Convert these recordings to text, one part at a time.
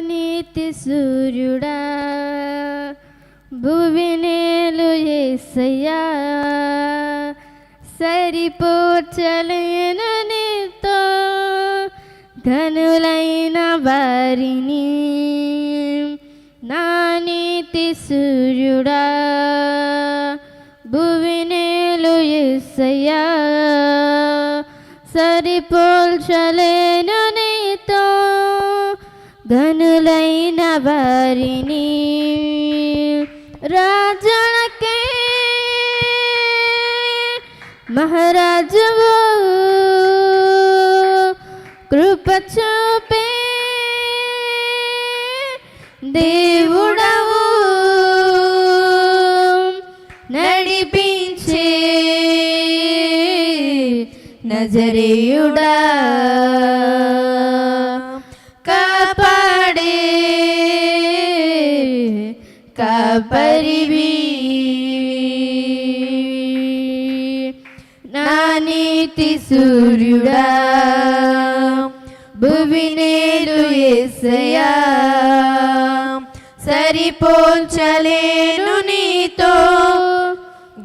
నీతి సూర్యుడా భువినేలు ఏసయ్యా. సరిపోచలేను ఘనులైన వారిని నా నీతి సూర్యుడా భువినేలు ఏసయ్యా. సరిపోల్చలే ఘనులైన వారిని రాజులకే మహారాజువు కృప నీతి సూర్యుడా. భువినేలు ఎసయా సరిపోల్చలేను నీతో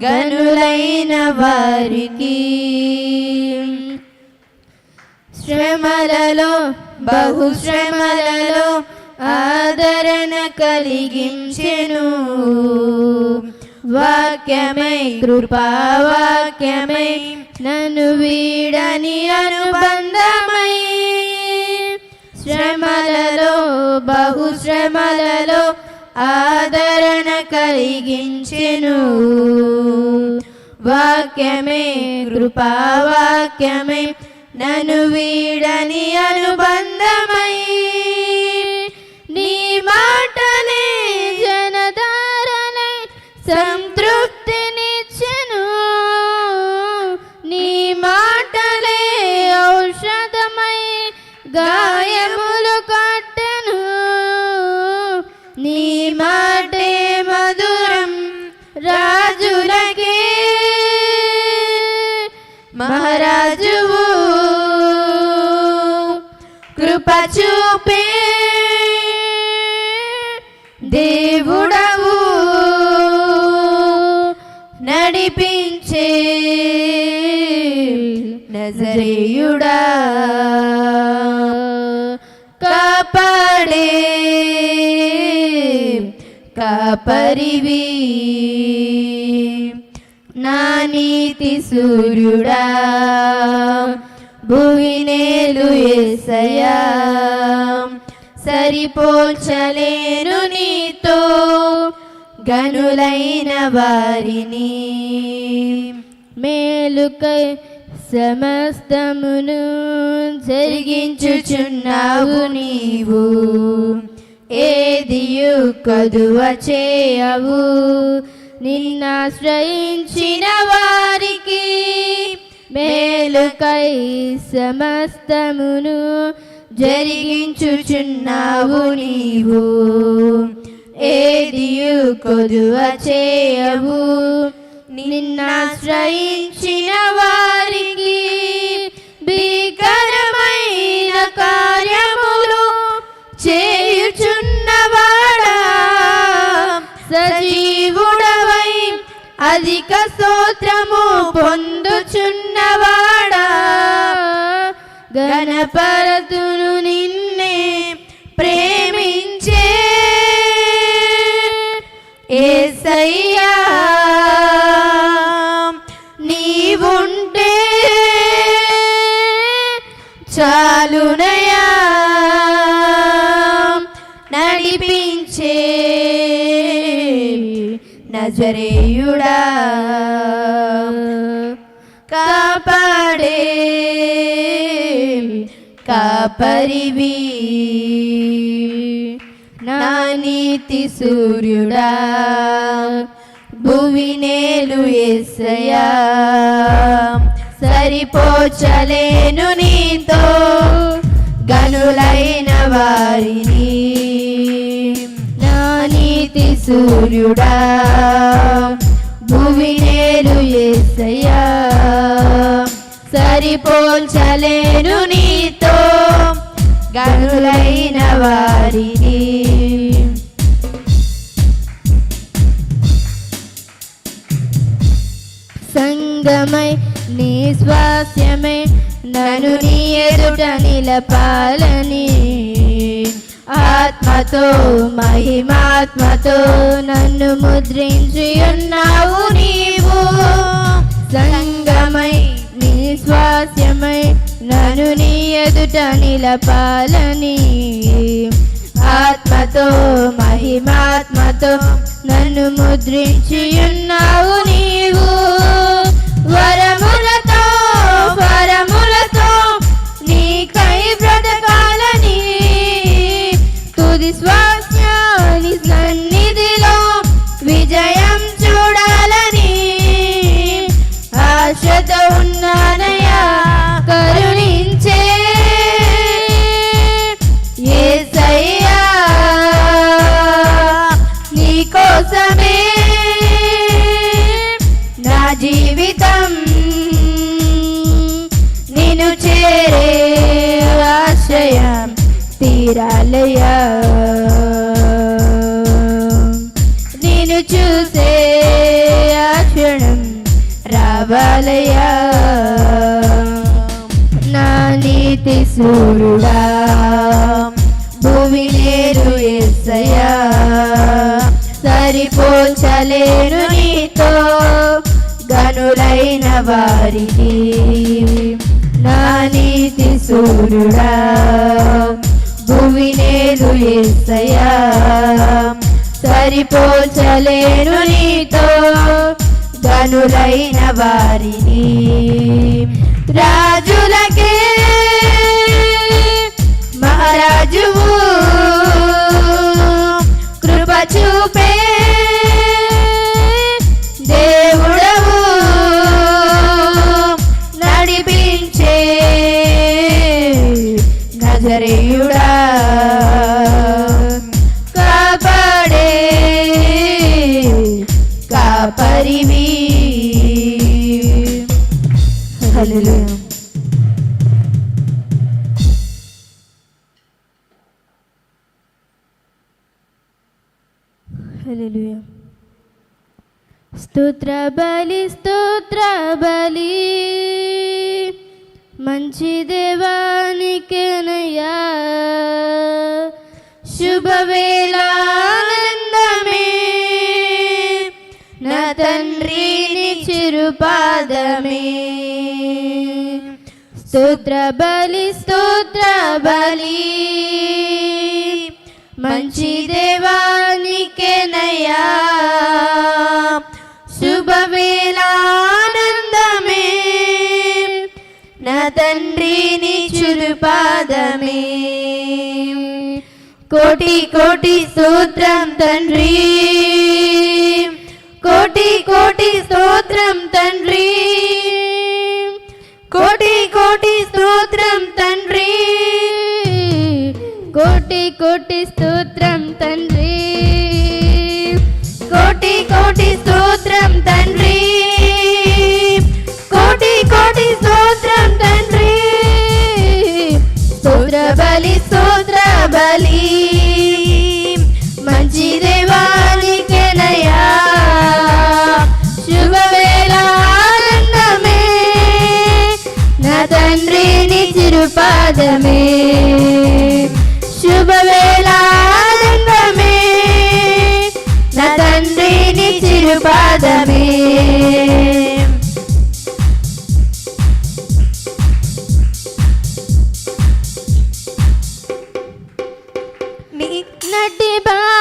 గనులైన వారికి. శ్రమలలో బహుశ్రమలలో ఆదరణ కలిగించెను. వాక్యమై కృపావాక్యమై నన్ను వీడని అనుబంధమై. శ్రమలలో బహుశ్రమలలో ఆదరణ కలిగించెను. వాక్యమే కృపావాక్యమే నన్ను వీడని అను మహారాజువు కృప చూపే దేవుడవు నడిపించే నజరేయుడా కాపాడే కాపరివి నా నీతి సూర్యుడా భువినేలు ఎసయా సరిపోల్చలేను నీతో గనులైన వారిని. మేలుకై సమస్తమును జరిగించుచున్నావు నీవు. ఏదియు కదువ చేయవు. నిన్నాశ్రయించిన వారికి మేలుకై సమస్తమును జరిగించుచున్నావు నీవు. ఏదియు కొదువ చేయవు. నిన్నాశ్రయించిన వారికి స్తోత్రము పొందుచున్నవాడా? గణపరతును నిన్నే ప్రేమించే ఏసయ్యా నీవుంటే చాలునయా? నడిపించే నజరేయుడా? పరివి. నా నీతి సూర్యుడా భువినేలు ఎసయా సరిపోచలేను నీతో గనులైన వారిని. నా నీతి సూర్యుడా భువినేలు ఎసయా సరిపోల్చలేను నీ గనులైన వారిని. సంగమై నీ స్వాస్యమై నను నీ ఎదుట నిలపాలని. ఆత్మతో మహిమాత్మతో నన్ను ముద్రించి ఉన్నావు నీవు. సంగమై నీ స్వాస్యమై నను నీ ఎదుట నిలపాలని ఆత్మతో మహిమాత్మతో నన్ను ముద్రించి ఉన్నావు. బలయ నా నీతి సూరుడా భూమి లేరు ఎస్సయ్యా సరిపోచలేను నీతో గనులైన వారికి నా నీతి సూర్యుడా భూమి లేదు ఎస్సయ్యా సరిపోచలేను నీతో ధనులైన వారిని. రాజులకే మహారాజువు కృప చూపే హల్లెలూయా స్తోత్ర బలి స్తోత్ర బలి మంచి దేవానికేనయ్యా శుభవేళ ఆనందమే నా తండ్రిని చిరుపాదమే స్తోత్ర బలి స్తోత్ర బలి మంచి నా తండ్రిని చురుపాదమే కోటి కోటి స్తోత్రం తండ్రి కోటి కోటి స్తోత్రం తండ్రి కోటి కోటి స్తోత్రం తండ్రి కోటి కోటి స్తోత్రం తండ్రి కోటి కోటి చిరుపాదమే శుభవేళ ఆనందమే. నా తండ్రిని చిరుపాదమే. నటి బా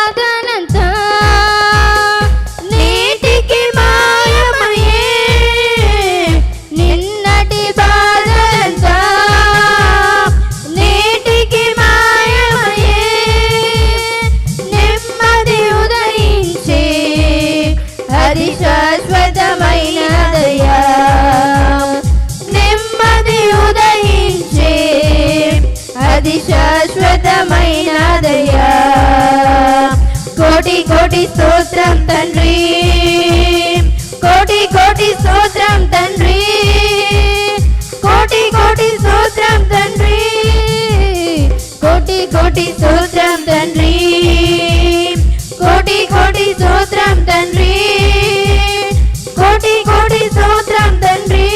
అది శాశ్వతమైనదయ్యా కోటి కోటి స్తోత్రం తండ్రి కోటి కోటి స్తోత్రం తండ్రి కోటి కోటి స్తోత్రం తండ్రి కోటి కోటి స్తోత్రం తండ్రి కోటి కోటి స్తోత్రం తండ్రి కోటి కోటి స్తోత్రం తండ్రి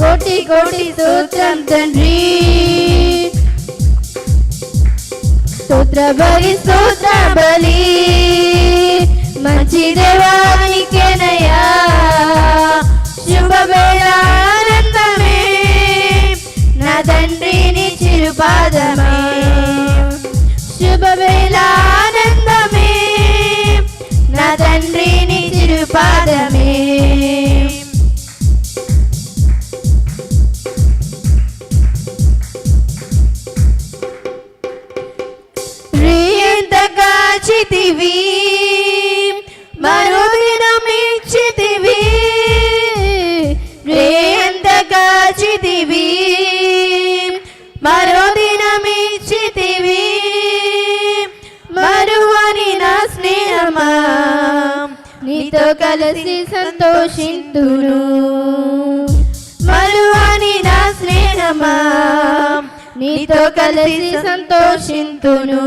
కోటి కోటి స్తోత్రం తండ్రి స్తోత్ర బలి స్తోత్ర బలి. మంచి దేవానికేనయ్యా. శుభమే నీతో కలిసి సంతోషింతును మరువని నా స్నేహమా? నీతో కలిసి సంతోషింతును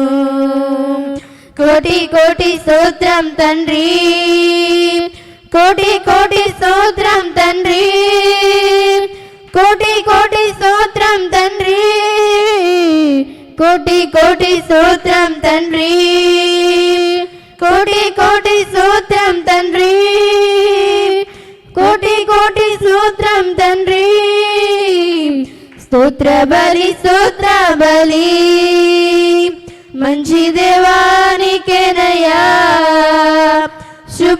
కోటి కోటి సూత్రం తండ్రి. కోటి కోటి సూత్రం తండ్రి. కోటి కోటి సూత్రం తండ్రి. కోటి కోటి సూత్రం తండ్రి. కోటి కోటి తండ్రి. కోటి కోటి స్తోత్రం తండ్రి. స్తోత్ర బలి స్తోత్ర బలి. మంచి దేవానికేనయ్యా.